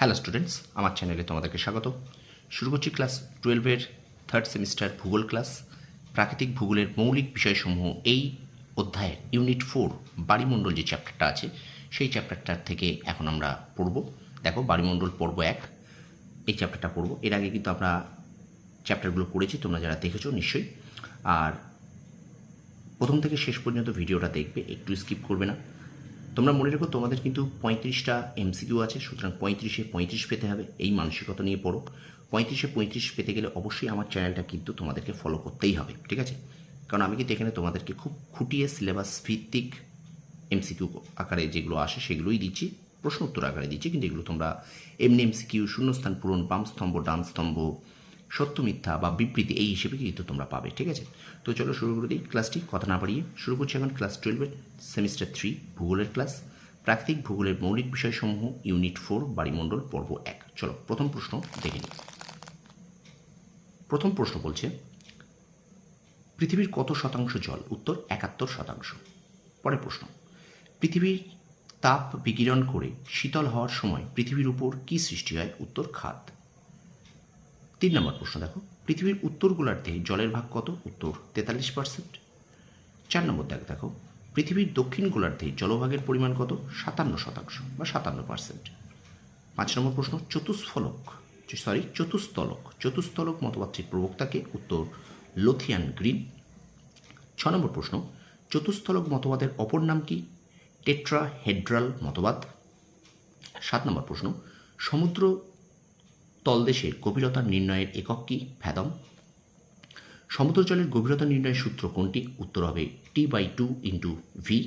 Hello students আমার চ্যানেলে তোমাদেরকে স্বাগত। শুরু করছি ক্লাস টুয়েলভের থার্ড সেমিস্টার ভূগোল ক্লাস প্রাকৃতিক ভূগোলের মৌলিক বিষয়সমূহ এই অধ্যায়ের ইউনিট ফোর বাড়িমণ্ডল যে চ্যাপ্টারটা আছে, সেই চ্যাপ্টারটার থেকে এখন আমরা পড়ব। দেখো, বাড়িমণ্ডল পর্ব এক, এই চ্যাপ্টারটা পড়ব। এর আগে কিন্তু আমরা চ্যাপ্টারগুলো পড়েছি তোমরা যারা দেখেছ নিশ্চয়ই। আর প্রথম থেকে শেষ পর্যন্ত ভিডিওটা দেখবে, একটু স্কিপ করবে না। তোমরা মনে রেখো, তোমাদের কিন্তু পঁয়ত্রিশটা এমসিকিউ আছে, সুতরাং পঁয়ত্রিশে পঁয়ত্রিশ পেতে হবে, এই মানসিকতা নিয়ে পড়ো। পঁয়ত্রিশে পঁয়ত্রিশ পেতে গেলে অবশ্যই আমার চ্যানেলটা কিন্তু তোমাদেরকে ফলো করতেই হবে, ঠিক আছে? কারণ আমি কিন্তু এখানে তোমাদেরকে খুব খুঁটিয়ে সিলেবাস ভিত্তিক এমসিকিউ আকারে যেগুলো আসে সেগুলোই দিচ্ছি, প্রশ্ন উত্তর আকারে দিচ্ছি, কিন্তু এগুলো তোমরা এমনি এমসিকিউ শূন্যস্থান পূরণ, বাম স্তম্ভ, ডান স্তম্ভ সত্য, মিথ্যা বা বিবৃতি এই হিসেবে কিন্তু তোমরা পাবে, ঠিক আছে? তো চলো শুরু করে দিই ক্লাসটি, কথা না বাড়িয়ে। শুরু করছি এখন ক্লাস টুয়েলভের সেমিস্টার থ্রি ভূগোলের ক্লাস প্রাকৃতিক ভূগোলের মৌলিক বিষয়সমূহ ইউনিট ফোর বাড়িমণ্ডল, পর্ব এক। চলো, প্রথম প্রশ্ন দেখে নিই। প্রথম প্রশ্ন বলছে, পৃথিবীর কত শতাংশ জল? উত্তর, একাত্তর শতাংশ। পরের প্রশ্ন, পৃথিবীর তাপ বিকিরণ করে শীতল হওয়ার সময় পৃথিবীর উপর কী সৃষ্টি হয়? উত্তর খাত তিন নম্বর প্রশ্ন দেখো। পৃথিবীর উত্তর গোলার্ধে জলের ভাগ কত? উত্তর তেতাল্লিশ পার্সেন্ট চার নম্বর দেখ দেখো। পৃথিবীর দক্ষিণ গোলার্ধে জলভাগের পরিমাণ কত? সাতান্ন শতাংশ বা সাতান্ন পার্সেন্ট পাঁচ নম্বর প্রশ্ন, চতুষ্ফলক সরি চতুস্তলক চতুস্তলক মতবাদটির প্রবক্তাকে উত্তর লোথিয়ান গ্রিন। ছ নম্বর প্রশ্ন চতুস্থলক মতবাদের অপর নাম কি? টেট্রা হেড্রাল মতবাদ। সাত নম্বর প্রশ্ন, সমুদ্র তলদেশের গভীরতা নির্ণয়ের একক কি? ফ্যাদম। সমুদ্র জলের গভীরতা নির্ণয়ের সূত্র কোনটি? উত্তর হবে T by two into V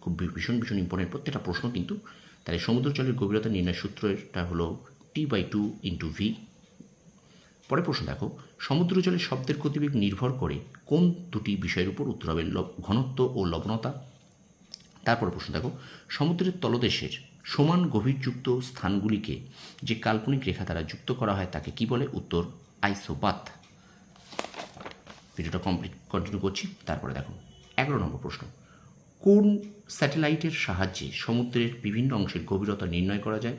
খুব ভীষণ ভীষণ ইম্পর্টেন্ট প্রত্যেকটা প্রশ্ন কিন্তু। তাহলে সমুদ্র জলের গভীরতা নির্ণয়ের সূত্রটা হলো T by two into V পরে প্রশ্ন দেখো, সমুদ্র জলের শব্দের গতিবেগ নির্ভর করে কোন দুটি বিষয়ের উপর উত্তর হবে ঘনত্ব ও লবণতা। তারপরে প্রশ্ন দেখো, সমুদ্রের তলদেশের সমান গভীরযুক্ত স্থানগুলিকে যে কাল্পনিক রেখা দ্বারা যুক্ত করা হয় তাকে কি বলে? উত্তর আইসোপাত ভিডিওটা কমপ্লিট কন্টিনিউ করছি, তারপরে দেখো। এগারো নম্বর প্রশ্ন। কোন স্যাটেলাইটের সাহায্যে সমুদ্রের বিভিন্ন অংশের গভীরতা নির্ণয় করা যায়?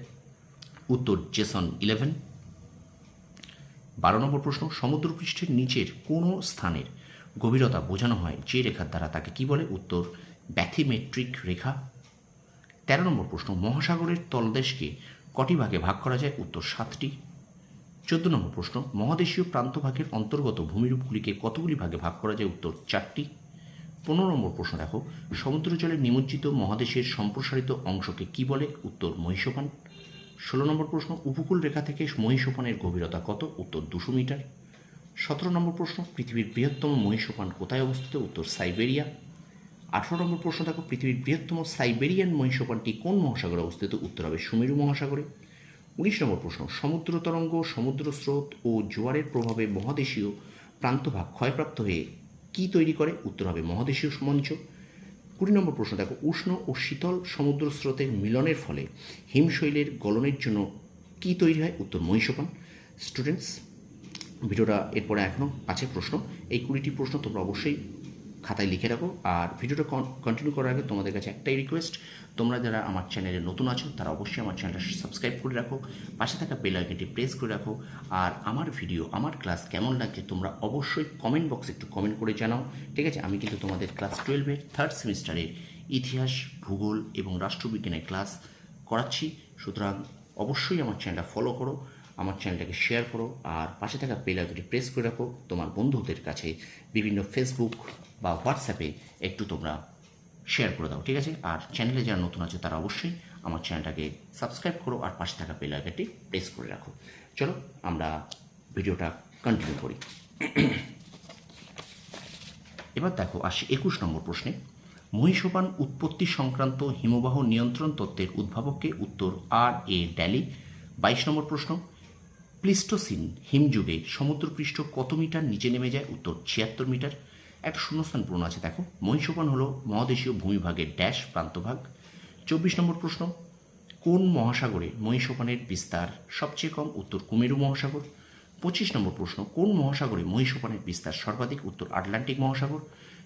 উত্তর, জেসন ইলেভেন। বারো নম্বর প্রশ্ন। সমুদ্রপৃষ্ঠের নিচের কোনো স্থানের গভীরতা বোঝানো হয় যে রেখার দ্বারা? তাকে কি বলে? উত্তর, ব্যাথিমেট্রিক রেখা। তেরো নম্বর প্রশ্ন, মহাসাগরের তলদেশকে কটি ভাগে ভাগ করা যায়? উত্তর, সাতটি। চোদ্দ নম্বর প্রশ্ন, মহাদেশীয় প্রান্তভাগের অন্তর্গত ভূমিরূপগুলিকে কতগুলি ভাগে ভাগ করা যায়? উত্তর, চারটি। পনেরো নম্বর প্রশ্ন, দেখো, সমুদ্র জলে নিমজ্জিত মহাদেশের সম্প্রসারিত অংশকে কি বলে? উত্তর, মহিষপান। ষোলো নম্বর প্রশ্ন, উপকূল রেখা থেকে মহিষোপানের গভীরতা কত? উত্তর, দুশো মিটার। সতেরো নম্বর প্রশ্ন, পৃথিবীর বৃহত্তম মহিষোপান কোথায় অবস্থিত? উত্তর, সাইবেরিয়া। আঠারো নম্বর প্রশ্ন দেখো, পৃথিবীর বৃহত্তম সাইবেরিয়ান মহিষপানটি কোন মহাসাগরে অবস্থিত? উত্তর হবে সুমেরু মহাসাগরে। উনিশ নম্বর প্রশ্ন, সমুদ্র তরঙ্গ, সমুদ্র স্রোত ও জোয়ারের প্রভাবে মহাদেশীয় প্রান্তভাগ ক্ষয়প্রাপ্ত হয়ে কি তৈরি করে? উত্তর হবে মহাদেশীয় মঞ্চ। কুড়ি নম্বর প্রশ্ন দেখো, উষ্ণ ও শীতল সমুদ্র স্রোতের মিলনের ফলে হিমশৈলের গলনের জন্য কি তৈরি হয়? উত্তর মহিষোপান স্টুডেন্টস ভিডিওটা এরপরে এখনও আছে প্রশ্ন। এই কুড়িটি প্রশ্ন তোমরা অবশ্যই খাতায় লিখে রাখো। আর ভিডিওটা কন্টিনিউ করার আগে তোমাদের কাছে একটাই রিকোয়েস্ট তোমরা যারা আমার চ্যানেলে নতুন আছো, তারা অবশ্যই আমার চ্যানেলটা সাবস্ক্রাইব করে রাখো, পাশে থাকা বেল আইকনটি প্রেস করে রাখো। আর আমার ভিডিও আমার ক্লাস কেমন লাগছে, তোমরা অবশ্যই কমেন্ট বক্সে একটু কমেন্ট করে জানাও। ঠিক আছে? আমি কিন্তু তোমাদের ক্লাস টুয়েলভের থার্ড সেমিস্টারের ইতিহাস, ভূগোল এবং রাষ্ট্রবিজ্ঞানের ক্লাস করাচ্ছি। সুতরাং অবশ্যই আমার চ্যানেলটা ফলো করো। আমার চ্যানেলটাকে শেয়ার করো আর পাশে থাকা বেল আইকনটি প্রেস করে রাখো। তোমার বন্ধুদের কাছে বিভিন্ন ফেসবুক বা হোয়াটসঅ্যাপে একটু তোমরা শেয়ার করে দাও, ঠিক আছে? আর চ্যানেলে যারা নতুন আছে, তারা অবশ্যই আমার চ্যানেলটাকে সাবস্ক্রাইব করো আর পাশে থাকা বেল আইকনটি প্রেস করে রাখো। চলো, আমরা ভিডিওটা কন্টিনিউ করি। এবার দেখো, আসি একুশ নম্বর প্রশ্নে। মহিষোপান উৎপত্তি সংক্রান্ত হিমবাহ নিয়ন্ত্রণ তত্ত্বের উদ্ভাবককে উত্তর আর এ ড্যালি। বাইশ নম্বর প্রশ্ন প্লিস্টোসিন হিমযুগে সমুদ্রপৃষ্ঠ কত মিটার নিচে নেমে যায়? উত্তর ছিয়াত্তর মিটার। একটা শূন্যস্থান পূরণ আছে, দেখো। মহিষোপান হলো মহাদেশীয় ভূমিভাগের ড্যাশ প্রান্তভাগ। চব্বিশ নম্বর প্রশ্ন, কোন মহাসাগরে মহিষোপানের বিস্তার সবচেয়ে কম? উত্তর কুমেরু মহাসাগর। পঁচিশ নম্বর প্রশ্ন, কোন মহাসাগরে মহিষোপানের বিস্তার সর্বাধিক? উত্তর আটলান্টিক মহাসাগর।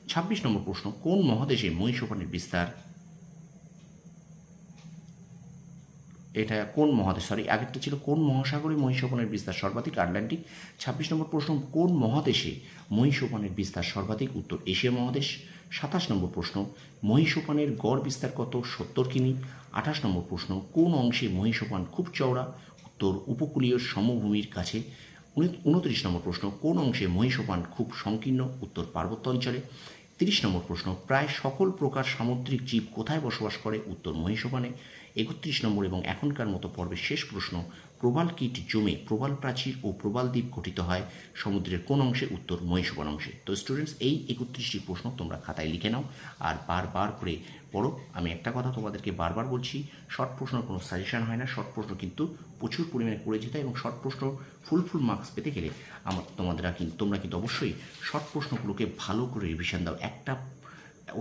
ছাব্বিশ নম্বর প্রশ্ন, কোন মহাদেশে মহিষোপানের বিস্তার এটা কোন মহাদেশ? সরি আগেরটা ছিল কোন মহাসাগরে মহিষোপনের বিস্তার সর্বাধিক? আটলান্টিক। ছাব্বিশ নম্বর প্রশ্ন, কোন মহাদেশে মহিষোপনের বিস্তার সর্বাধিক? উত্তর, এশিয়া মহাদেশ। সাতাশ নম্বর প্রশ্ন, মহিষোপানের গড় বিস্তার কত? সত্তর কিমি। আঠাশ নম্বর প্রশ্ন, কোন অংশে মহিষোপান খুব চওড়া? উত্তর, উপকূলীয় সমভূমির কাছে। উনত্রিশ নম্বর প্রশ্ন, কোন অংশে মহিষোপান খুব সংকীর্ণ? উত্তর, পার্বত্য অঞ্চলে। তিরিশ নম্বর প্রশ্ন, প্রায় সকল প্রকার সামুদ্রিক জীব কোথায় বসবাস করে? উত্তর, মহিষোপানে। একত্রিশ নম্বর এবং এখনকার মতো পর্বের শেষ প্রশ্ন, প্রবাল কীট জমে প্রবাল প্রাচীর ও প্রবাল দ্বীপ গঠিত হয় সমুদ্রের কোন অংশে? উত্তর মহিষোপান অংশে। তো স্টুডেন্টস এই একত্রিশটি প্রশ্ন তোমরা খাতায় লিখে নাও আর বারবার করে পড়ো। আমি একটা কথা তোমাদেরকে বারবার বলছি শর্ট প্রশ্নের কোনো সাজেশন হয় না। শর্ট প্রশ্ন কিন্তু প্রচুর পরিমাণে করে যেতে এবং শর্ট প্রশ্ন ফুল ফুল মার্কস পেতে গেলে আমার তোমাদের কিন্তু তোমরা কিন্তু অবশ্যই শর্ট প্রশ্নগুলোকে ভালো করে রিভিশন দাও। একটা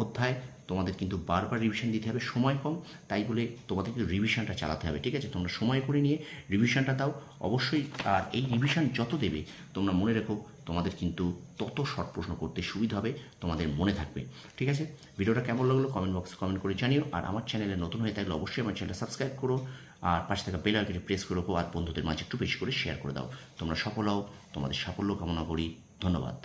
অধ্যায়, তোমাদের কিন্তু বারবার রিভিশন দিতে হবে, সময় কম, তাই বলে তোমাদের কিন্তু রিভিশনটা চালাতে হবে, ঠিক আছে? তোমরা সময় করে নিয়ে রিভিশনটা দাও, অবশ্যই আর এই রিভিশন যত দেবে, তোমরা মনে রেখো তোমাদের কিন্তু তত শর্ট প্রশ্ন করতে সুবিধা হবে, তোমাদের মনে থাকবে, ঠিক আছে? ভিডিওটা কেমন লাগল কমেন্ট বক্সে কমেন্ট করে জানিও, আর আমার চ্যানেলে নতুন হয়ে থাকলে অবশ্যই আমার চ্যানেলটা সাবস্ক্রাইব করো, আর পাশে থাকা বেল আইকনে প্রেস করে রাখো, আর বন্ধুদের মাঝে একটু বেশি করে শেয়ার করে দাও, তোমরা সফল হও, তোমাদের সাফল্য কামনা করি, ধন্যবাদ।